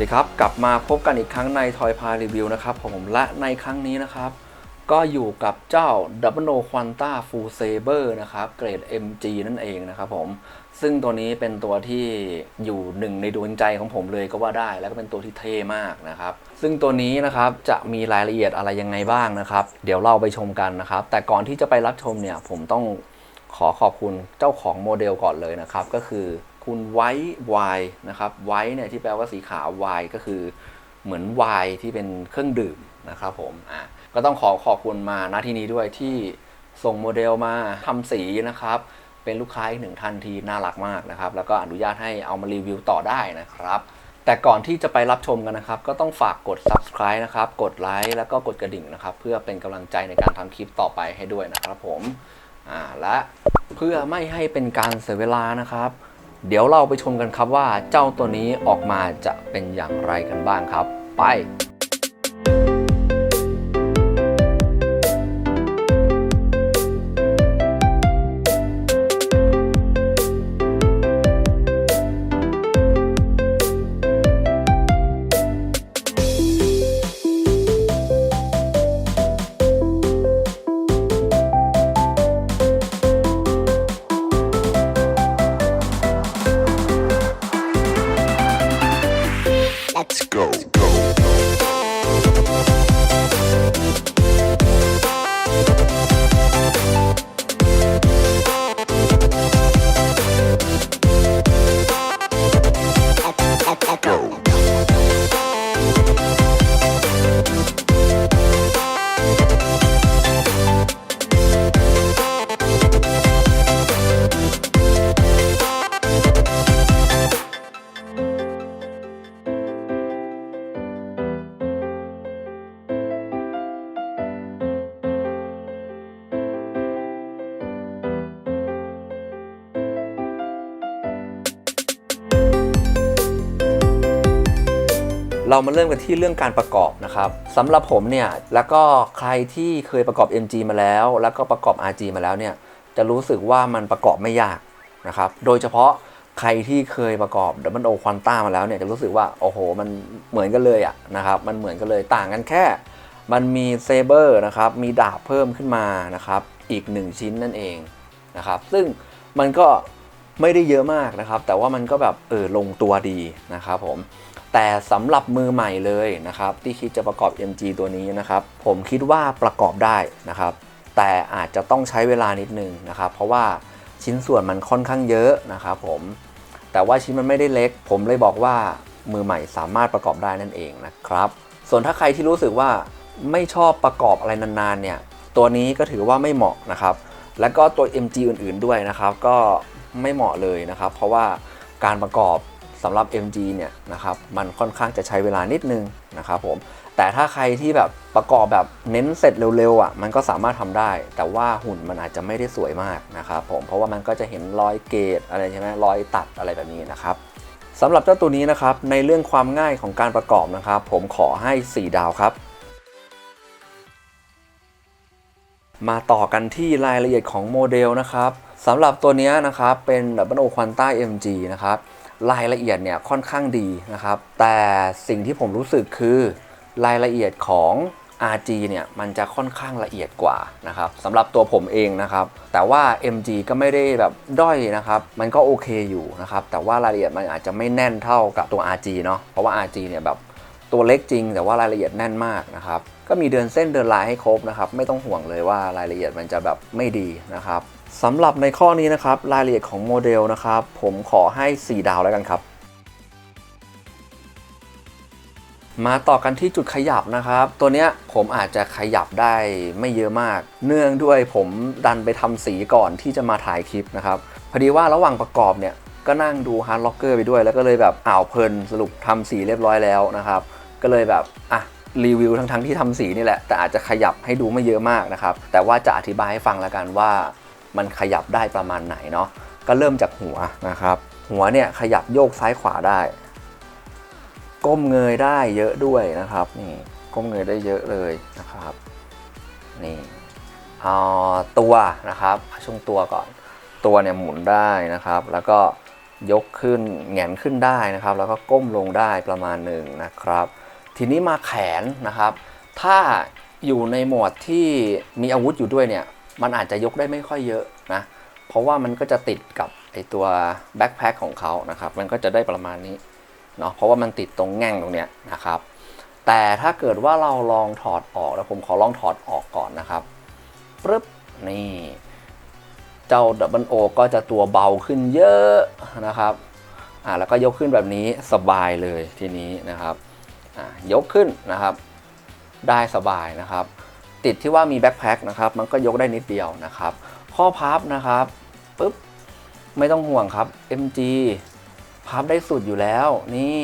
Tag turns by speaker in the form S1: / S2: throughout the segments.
S1: ดีครับ กลับมาพบกันอีกครั้งในทอยพารีวิวนะครับผมและในครั้งนี้นะครับ ก็อยู่กับเจ้า Double No Quanta Full Saber นะครับ เกรด MG นั่นเองนะครับผม ซึ่งตัวนี้เป็นตัวที่อยู่หนึ่งในดวงใจของผมเลยก็ว่าได้ แล้วก็เป็นตัวที่เท่มากนะครับ ซึ่งตัวนี้นะครับจะมีรายละเอียดอะไรยังไงบ้างนะครับ เดี๋ยวเราไปชมกันนะครับ แต่ก่อนที่จะไปรับชมเนี่ยผมต้องขอขอบคุณเจ้าของโมเดลก่อนเลยนะครับ ก็คือ คุณไวท์วายนะครับไวท์เนี่ยที่แปลว่าสีขาวไวายก็คือเหมือนไวน์ที่เป็นเครื่องดื่มนะครับผมอะก็ต้องขอขอบคุณมาณที่นี้ด้วยที่ส่งโมเดลมาทำสีนะครับ เป็นลูกค้าอีกหนึ่งท่านที่น่ารักมากนะครับ แล้วก็อนุญาตให้เอามารีวิวต่อได้นะครับ แต่ก่อนที่จะไปรับชมกันนะครับ ก็ต้องฝากกด subscribe นะครับ กดไลค์แล้วก็กดกระดิ่งนะครับ เพื่อเป็นกำลังใจในการทำคลิปต่อไปให้ด้วยนะครับผมอ่าและเพื่อไม่ให้เป็นการเสียเวลานะครับ เดี๋ยวเราไปชมกันครับว่าเจ้าตัวนี้ออกมาจะเป็นอย่างไรกันบ้างครับ ไป เรามาเริ่มกันที่เรื่องการประกอบนะครับสำหรับผมเนี่ยแล้วก็ใครที่เคยประกอบ MG มาแล้ว แล้วก็ประกอบ RG มาแล้วเนี่ยจะรู้สึกว่ามันประกอบไม่ยากนะครับโดยเฉพาะใครที่เคยประกอบ Double O Quanta มาแล้วเนี่ยจะรู้สึกว่าโอ้โห มันเหมือนกันเลยอะนะครับมันเหมือนกันเลยต่างกันแค่ มันมีเซเบอร์นะครับมีดาบเพิ่มขึ้นมานะครับอีก 1 ชิ้นนั่นเองนะครับซึ่งมันก็ ไม่ได้เยอะมากนะครับ แต่ว่ามันก็แบบเออลงตัวดีนะครับผมแต่สำหรับมือใหม่เลยนะครับที่คิดจะประกอบ MG ตัวนี้นะครับผมคิดว่าประกอบได้นะครับ แต่อาจจะต้องใช้เวลานิดนึงนะครับ เพราะว่าชิ้นส่วนมันค่อนข้างเยอะนะครับผมแต่ว่าชิ้นมันไม่ได้เล็ก ผมเลยบอกว่ามือใหม่สามารถประกอบได้นั่นเองนะครับ ส่วนถ้าใครที่รู้สึกว่าไม่ชอบประกอบอะไรนานๆเนี่ยตัวนี้ก็ถือว่าไม่เหมาะนะครับ แล้วก็ตัว MG อื่นๆด้วยนะครับ ก็ ไม่เหมาะเลยนะครับ เพราะว่าการประกอบสำหรับ MG เนี่ยนะครับมันค่อนข้างจะใช้เวลานิดนึงนะครับผมแต่ถ้าใครที่แบบประกอบแบบเน้นเสร็จเร็วๆอะมันก็สามารถทำได้ แต่ว่าหุ่นมันอาจจะไม่ได้สวยมากนะครับผมเพราะว่ามันก็จะเห็นรอยเกตอะไรใช่ไหมรอยตัดอะไรแบบนี้นะครับสำหรับเจ้าตัวนี้นะครับในเรื่องความง่ายของการประกอบนะครับ ผมขอให้ 4 ดาวครับ มาต่อกันที่รายละเอียดของโมเดลนะครับ สำหรับตัวนี้นะครับเป็น Double O Quanta MG นะครับรายละเอียดเนี่ยค่อนข้างดีนะครับ แต่สิ่งที่ผมรู้สึกคือรายละเอียดของ RG เนี่ยมันจะค่อนข้างละเอียดกว่านะครับสำหรับตัวผมเองนะครับ แต่ว่า MG ก็ไม่ได้แบบด้อยนะครับ มันก็โอเคอยู่นะครับ แต่ว่ารายละเอียดมันอาจจะไม่แน่นเท่ากับตัว RG เนาะเพราะว่า RG เนี่ยแบบตัวเล็กจริง แต่ว่ารายละเอียดแน่นมากนะครับก็มีเดินเส้นเดินลายให้ครบนะครับ ไม่ต้องห่วงเลยว่ารายละเอียดมันจะแบบไม่ดีนะครับ สำหรับในข้อนี้นะครับ รายละเอียดของโมเดลนะครับ ผมขอให้ 4 ดาวแล้วกันครับ มาต่อกันที่จุดขยับนะครับ ตัวเนี้ยผมอาจจะขยับได้ไม่เยอะมาก เนื่องด้วยผมดันไปทำสีก่อนที่จะมาถ่ายคลิปนะครับ พอดีว่าระหว่างประกอบเนี่ย ก็นั่งดูฮาร์ดล็อกเกอร์ไปด้วย แล้วก็เลยแบบอ่าวเพลินสรุปทำสีเรียบร้อยแล้วนะครับ ก็เลยแบบอะรีวิวทั้งๆที่ทำสีนี่แหละ แต่อาจจะขยับให้ดูไม่เยอะมากนะครับ แต่ว่าจะอธิบายให้ฟังแล้วกันว่า มันขยับได้ประมาณไหนเนาะก็เริ่มจากหัวนะครับ หัวเนี่ยขยับโยกซ้ายขวาได้ ก้มเงยได้เยอะด้วยนะครับนี่ก้มเงยได้เยอะเลยนะครับนี่เอาตัวนะครับช่วงตัวก่อน ตัวเนี่ยหมุนได้นะครับ แล้วก็ยกขึ้นแงนขึ้นได้นะครับ แล้วก็ก้มลงได้ประมาณหนึ่งนะครับ ทีนี้มาแขนนะครับ ถ้าอยู่ในหมวดที่มีอาวุธอยู่ด้วยเนี่ย มันอาจจะยกได้ไม่ค่อยเยอะนะ เพราะว่ามันก็จะติดกับไอตัวแบ็คแพคของเขานะครับ มันก็จะได้ประมาณนี้เนาะ เพราะว่ามันติดตรงแง่งตรงเนี้ยนะครับ แต่ถ้าเกิดว่าเราลองถอดออกแล้วผมขอลองถอดออกก่อนนะครับปึ๊บนี่ เจ้าดับเบิลโอก็จะตัวเบาขึ้นเยอะนะครับอ่าแล้วก็ยกขึ้นแบบนี้สบายเลยทีนี้นะครับอ่ายกขึ้นนะครับ ได้สบายนะครับ ติดที่ว่ามีแบ็คแพ็คนะครับมันก็ยกได้นิดเดียวนะครับ ข้อพับนะครับปุ๊บไม่ต้องห่วงครับ MG พับได้สุดอยู่แล้วนี่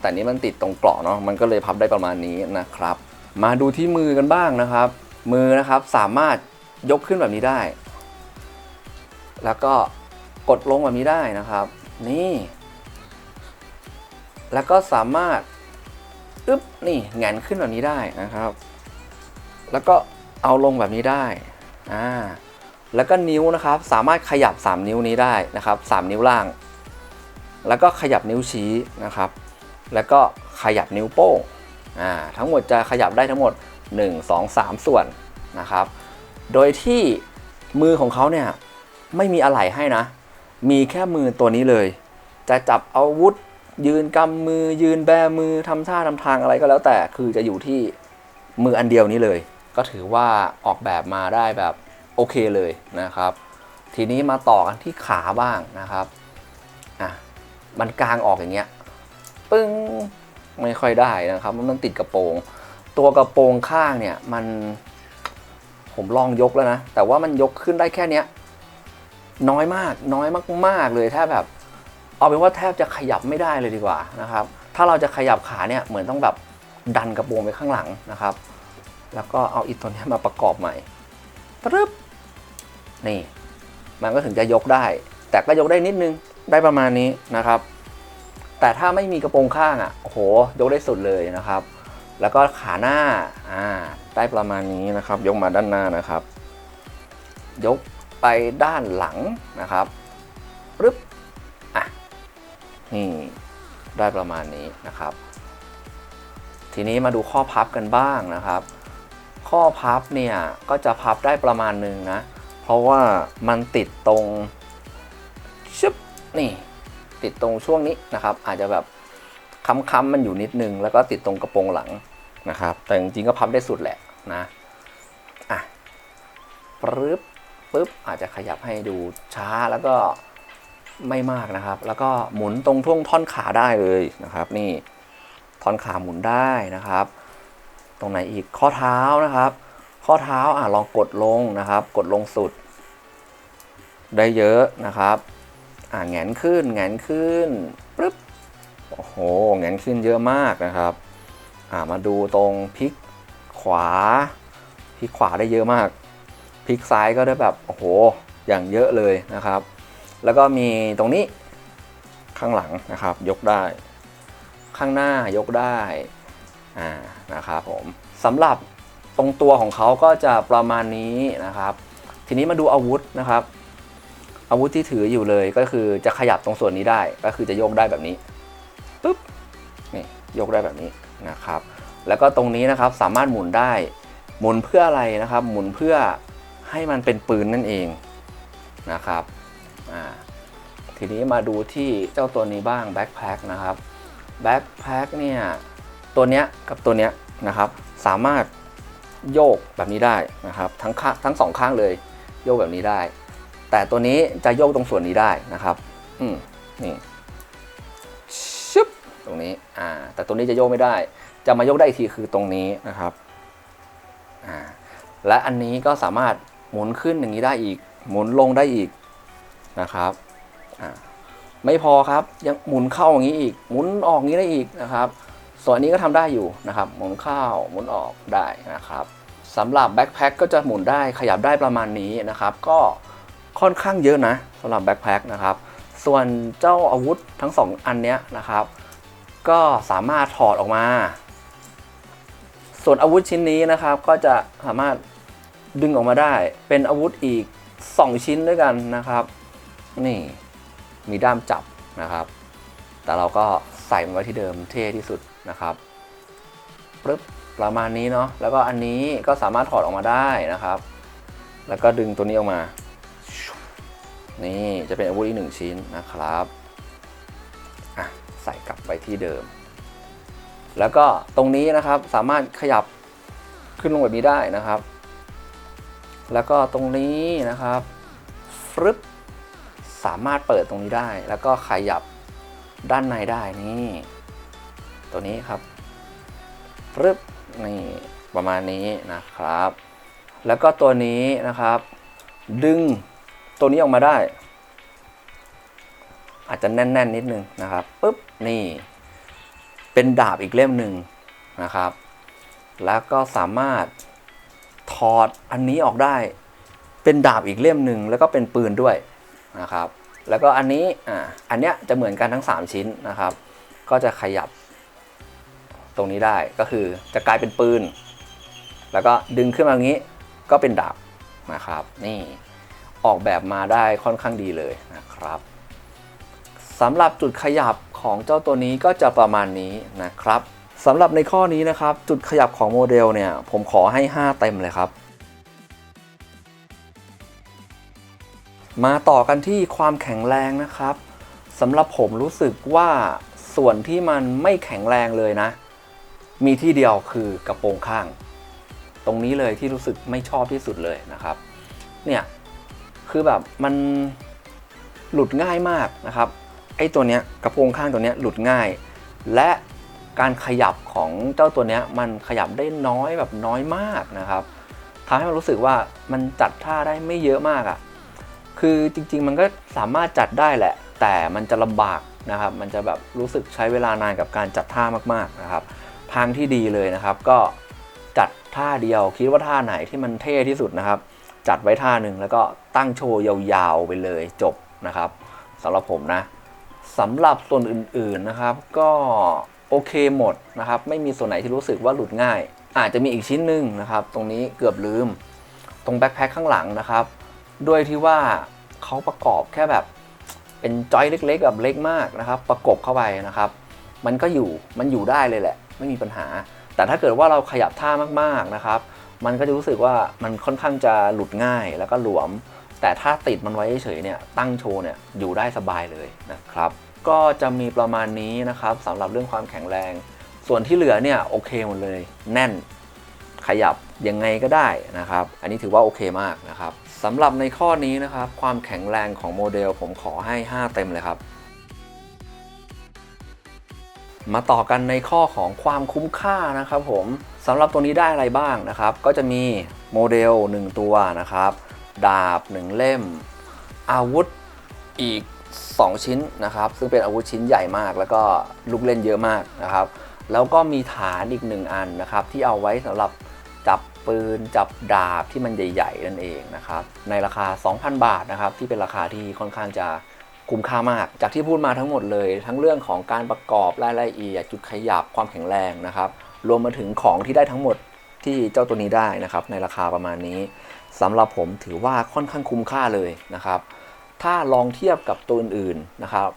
S1: แต่นี้มันติดตรงเกราะเนาะมันก็เลยพับได้ประมาณนี้นะครับ มาดูที่มือกันบ้างนะครับ มือนะครับสามารถยกขึ้นแบบนี้ได้ แล้วก็กดลงแบบนี้ได้นะครับ นี่ แล้วก็สามารถอึ๊บนี่แหงนขึ้นแบบนี้ได้นะครับ แล้วก็เอาลงแบบนี้ได้อ่าแล้วก็นิ้วนะครับสามารถขยับ 3 นิ้วนี้ได้นะครับ 3 นิ้วล่าง แล้วก็ขยับนิ้วชี้นะครับ แล้วก็ขยับนิ้วโป้งอ่าทั้งหมดจะขยับได้ทั้งหมด 1 2 3 ส่วนนะครับ โดยที่มือของเขาเนี่ยไม่มีอะไหล่ให้นะ มีแค่มือตัวนี้เลย จะจับอาวุธ ยืนกำมือยืนแบมือทำท่าทำทางอะไรก็แล้วแต่คือจะอยู่ที่มืออันเดียวนี้เลย ก็ถือว่าออกแบบมาได้แบบโอเคเลยนะครับ ทีนี้มาต่อกันที่ขาบ้างนะครับอะมันกลางออกอย่างเงี้ยปึ้งไม่ค่อยได้นะครับมันติดกระโปรง ตัวกระโปรงข้างเนี่ยมันผมลองยกแล้วนะ แต่ว่ามันยกขึ้นได้แค่เนี้ยน้อยมากน้อยมาก ๆ เลยแทบแบบ เอาเป็นว่าแทบจะขยับไม่ได้เลยดีกว่านะครับ ถ้าเราจะขยับขาเนี่ยเหมือนต้องแบบดันกระโปรงไปข้างหลังนะครับ แล้วก็เอาอีกตัวนี้มาประกอบใหม่ปึ๊บนี่ มันก็ถึงจะยกได้ แต่ก็ยกได้นิดนึง ได้ประมาณนี้นะครับ แต่ถ้าไม่มีกระโปรงข้างอะ โอ้โห ยกได้สุดเลยนะครับ แล้วก็ขาหน้า อ่า ได้ประมาณนี้นะครับ ยกมาด้านหน้านะครับ ยกไปด้านหลังนะครับปึ๊บ อะ นี่ ได้ประมาณนี้นะครับ ทีนี้มาดูข้อพับกันบ้างนะครับ ข้อพับเนี่ยก็จะพับได้ประมาณหนึ่งนะ เพราะว่ามันติดตรงชึบนี่ติดตรงช่วงนี้นะครับ อาจจะแบบค้ำๆมันอยู่นิดนึง แล้วก็ติดตรงกระโปรงหลังนะครับ แต่จริงๆก็พับได้สุดแหละนะอะปึ๊บปึ๊บอาจจะขยับให้ดูช้าแล้วก็ไม่มากนะครับ แล้วก็หมุนตรงท่วงท่อนขาได้เลยนะครับ นี่ท่อนขาหมุนได้นะครับ ตรงไหนอีกข้อเท้านะครับ ข้อเท้าอะลองกดลงนะครับ กดลงสุด ได้เยอะนะครับอ่าแงนขึ้นแงนขึ้นปึ๊บโอ้โหแงนขึ้นเยอะมากนะครับอ่ามาดูตรงพลิกขวาพลิกขวาได้เยอะมากพลิกซ้ายก็ได้แบบโอ้โหอย่างเยอะเลยนะครับ แล้วก็มีตรงนี้ข้างหลังนะครับ ยกได้ ข้างหน้ายกได้ อ่านะครับผมสำหรับตรงตัวของเขาก็จะประมาณนี้นะครับ ทีนี้มาดูอาวุธนะครับ อาวุธที่ถืออยู่เลยก็คือจะขยับตรงส่วนนี้ได้ก็คือจะโยกได้แบบนี้ปุ๊บนี่โยกได้แบบนี้นะครับ แล้วก็ตรงนี้นะครับสามารถหมุนได้ หมุนเพื่ออะไรนะครับ หมุนเพื่อให้มันเป็นปืนนั่นเองนะครับอ่าทีนี้มาดูที่เจ้าตัวนี้บ้างแบ็คแพ็คนะครับแบ็คแพ็คเนี่ย ตัวเนี้ยกับตัวเนี้ยนะครับ สามารถโยกแบบนี้ได้นะครับทั้งข้างทั้งสองข้างเลยโยกแบบนี้ได้ แต่ตัวนี้จะโยกตรงส่วนนี้ได้นะครับอืมนี่ชึบตรงนี้อ่าแต่ตัวนี้จะโยกไม่ได้ จะมาโยกได้อีกทีคือตรงนี้นะครับอ่าและอันนี้ก็สามารถหมุนขึ้นอย่างนี้ได้อีก หมุนลงได้อีกนะครับอ่าไม่พอครับยังหมุนเข้าอย่างนี้อีก หมุนออกอย่างนี้ได้อีกนะครับ ส่วนอันนี้ก็ทำได้อยู่นะครับหมุนเข้าหมุนออกได้นะครับสำหรับแบ็คแพ็คก็จะหมุนได้ขยับได้ประมาณนี้นะครับ ก็ค่อนข้างเยอะนะสำหรับแบ็คแพ็คนะครับ ส่วนเจ้าอาวุธทั้งสองอันเนี้ยนะครับ ก็สามารถถอดออกมา ส่วนอาวุธชิ้นนี้นะครับ ก็จะสามารถดึงออกมาได้ เป็นอาวุธอีก 2 ชิ้นด้วยกันนะครับ นี่มีด้ามจับนะครับ แต่เราก็ ใส่มันไว้ที่เดิมเท่ที่สุดนะครับปึ๊บประมาณนี้เนาะแล้วก็อันนี้ก็สามารถถอดออกมาได้นะครับ แล้วก็ดึงตัวนี้ออกมา นี่จะเป็นอาวุธอีกหนึ่งชิ้นนะครับอะใส่กลับไปที่เดิม แล้วก็ตรงนี้นะครับสามารถขยับขึ้นลงแบบนี้ได้นะครับ แล้วก็ตรงนี้นะครับฟรึบสามารถเปิดตรงนี้ได้ แล้วก็ขยับ ด้านในได้นี่ตัวนี้ครับรึบนี่ประมาณนี้นะครับ แล้วก็ตัวนี้นะครับ ดึงตัวนี้ออกมาได้ อาจจะแน่นๆนิดนึงนะครับปุ๊บนี่ เป็นดาบอีกเล่มหนึ่งนะครับ แล้วก็สามารถถอดอันนี้ออกได้ เป็นดาบอีกเล่มหนึ่งแล้วก็เป็นปืนด้วยนะครับ แล้วก็อันนี้อ่าอันเนี้ยจะเหมือนกันทั้ง 3 ชิ้นนะครับ ก็จะขยับตรงนี้ได้ก็คือจะกลายเป็นปืน แล้วก็ดึงขึ้นมาอย่างนี้ก็เป็นดาบนะครับ นี่ออกแบบมาได้ค่อนข้างดีเลยนะครับสำหรับจุดขยับของเจ้าตัวนี้ก็จะประมาณนี้นะครับสำหรับในข้อนี้นะครับ จุดขยับของโมเดลเนี่ย ผมขอให้ 5 เต็มเลยครับ มาต่อกันที่ความแข็งแรงนะครับสำหรับผมรู้สึกว่าส่วนที่มันไม่แข็งแรงเลยนะ มีที่เดียวคือกระโปรงข้าง ตรงนี้เลยที่รู้สึกไม่ชอบที่สุดเลยนะครับ เนี่ยคือแบบมันหลุดง่ายมากนะครับไอ้ตัวเนี้ยกระโปรงข้างตัวเนี้ยหลุดง่าย และการขยับของเจ้าตัวเนี้ยมันขยับได้น้อยแบบน้อยมากนะครับทำให้มันรู้สึกว่ามันจัดท่าได้ไม่เยอะมากอะ่ะ คือจริง ๆ มันก็สามารถจัดได้แหละ แต่มันจะลำบากนะครับ มันจะแบบรู้สึกใช้เวลานานกับการจัดท่ามากๆนะครับ ทางที่ดีเลยนะครับ ก็จัดท่าเดียวคิดว่าท่าไหนที่มันเท่ที่สุดนะครับ จัดไว้ท่าหนึ่งแล้วก็ตั้งโชว์ยาวๆไปเลยจบนะครับสำหรับผมนะสำหรับส่วนอื่นๆนะครับ ก็โอเคหมดนะครับ ไม่มีส่วนไหนที่รู้สึกว่าหลุดง่าย อาจจะมีอีกชิ้นหนึ่งนะครับ ตรงนี้เกือบลืม ตรงแบ็คแพคข้างหลังนะครับ ด้วยที่ว่าเขาประกอบแค่แบบเป็นจอยเล็กๆแบบเล็กมากนะครับ ประกบเข้าไปนะครับ มันก็อยู่มันอยู่ได้เลยแหละ ไม่มีปัญหา แต่ถ้าเกิดว่าเราขยับท่ามากๆนะครับ มันก็จะรู้สึกว่ามันค่อนข้างจะหลุดง่ายแล้วก็หลวม แต่ถ้าติดมันไว้เฉยๆเนี่ยตั้งโชว์เนี่ยอยู่ได้สบายเลยนะครับ ก็จะมีประมาณนี้นะครับสำหรับเรื่องความแข็งแรง ส่วนที่เหลือเนี่ยโอเคหมดเลย แน่นขยับยังไงก็ได้นะครับ อันนี้ถือว่าโอเคมากนะครับ สำหรับในข้อนี้นะครับ ความแข็งแรงของโมเดลผมขอให้ 5 เต็มเลยครับ มาต่อกันในข้อของความคุ้มค่านะครับผมสำหรับตัวนี้ได้อะไรบ้างนะครับ ก็จะมีโมเดล 1 ตัวนะครับ ดาบ 1 เล่ม อาวุธอีก 2 ชิ้นนะครับ ซึ่งเป็นอาวุธชิ้นใหญ่มาก แล้วก็ลูกเล่นเยอะมากนะครับ แล้วก็มีฐานอีก 1 อันนะครับ ที่เอาไว้สำหรับจับ ปืน จับดาบที่มันใหญ่ ๆ นั่นเองนะครับ ในราคา 2,000 บาทนะครับ ที่เป็นราคาที่ค่อนข้างจะคุ้มค่ามาก จากที่พูดมาทั้งหมดเลย ทั้งเรื่องของการประกอบรายละเอียดจุดขยับความแข็งแรงนะครับ รวมมาถึงของที่ได้ทั้งหมดที่เจ้าตัวนี้ได้นะครับ ในราคาประมาณนี้สำหรับผมถือว่าค่อนข้างคุ้มค่าเลยนะครับ ถ้าลองเทียบกับตัวอื่นๆนะครับ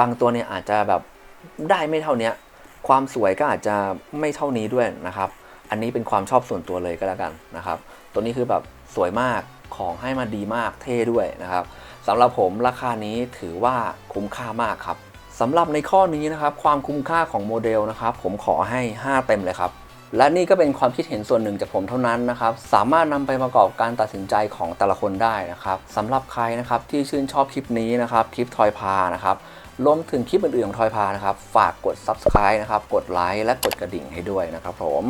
S1: บางตัวเนี่ยอาจจะแบบได้ไม่เท่านี้ความสวยก็อาจจะไม่เท่านี้ด้วยนะครับ อันนี้เป็นความชอบส่วนตัวเลยก็แล้วกันนะครับ ตัวนี้คือแบบสวยมากของให้มาดีมากเท่ด้วยนะครับสำหรับผมราคานี้ถือว่าคุ้มค่ามากครับสำหรับในข้อนี้นะครับ ความคุ้มค่าของโมเดลนะครับ ผมขอให้ 5 เต็มเลยครับและนี่ก็เป็นความคิดเห็นส่วนหนึ่งจากผมเท่านั้นนะครับ สามารถนำไปประกอบการตัดสินใจของแต่ละคนได้นะครับสำหรับใครนะครับที่ชื่นชอบคลิปนี้นะครับ คลิปทอยพานะครับรวมถึงคลิปอื่นๆของทอยพานะครับ ฝากกด subscribe นะครับ กดไลค์และกดกระดิ่งให้ด้วยนะครับผม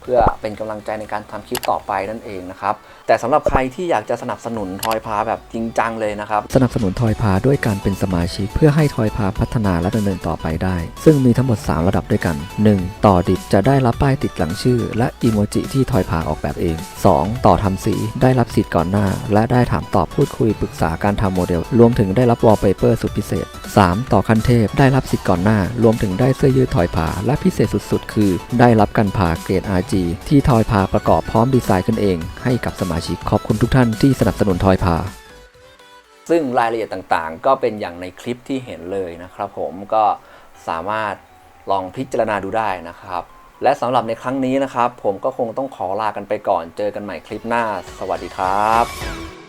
S1: เพื่อเป็นกำลังใจในการทำคลิปต่อไปนั่นเองนะครับ แต่สำหรับใครที่อยากจะสนับสนุนทอยพาแบบจริงจังเลยนะครับ
S2: สนับสนุนทอยพาด้วยการเป็นสมาชิก เพื่อให้ทอยพาพัฒนาและดำเนินต่อไปได้ ซึ่งมีทั้งหมด 3 ระดับด้วยกัน 1. ต่อดิบจะได้รับป้ายติดหลังชื่อ และอีโมจิที่ทอยพาออกแบบเอง 2. ต่อทำสีได้รับสิทธิ์ก่อนหน้า และได้ถามตอบพูดคุยปรึกษาการทำโมเดล รวมถึงได้รับวอลเปเปอร์สุดพิเศษ 3. ต่อคันเทพได้รับสิทธิ์ก่อนหน้า รวมถึงได้เสื้อยืดทอยพาและพิเศษสุด ๆ คือ ได้รับกันพาเกรด RG ที่ทอยพาประกอบพร้อมดีไซน์ขึ้นเอง ให้กับสมามาชิกขอบคุณทุกท่านที่สนับสนุนทอยพา
S1: ซึ่งรายละเอียดต่างๆ ก็เป็นอย่างในคลิปที่เห็นเลยนะครับ ผมก็สามารถลองพิจารณาดูได้นะครับ และสำหรับในครั้งนี้นะครับ ผมก็คงต้องขอลากันไปก่อนเจอกันใหม่คลิปหน้า สวัสดีครับ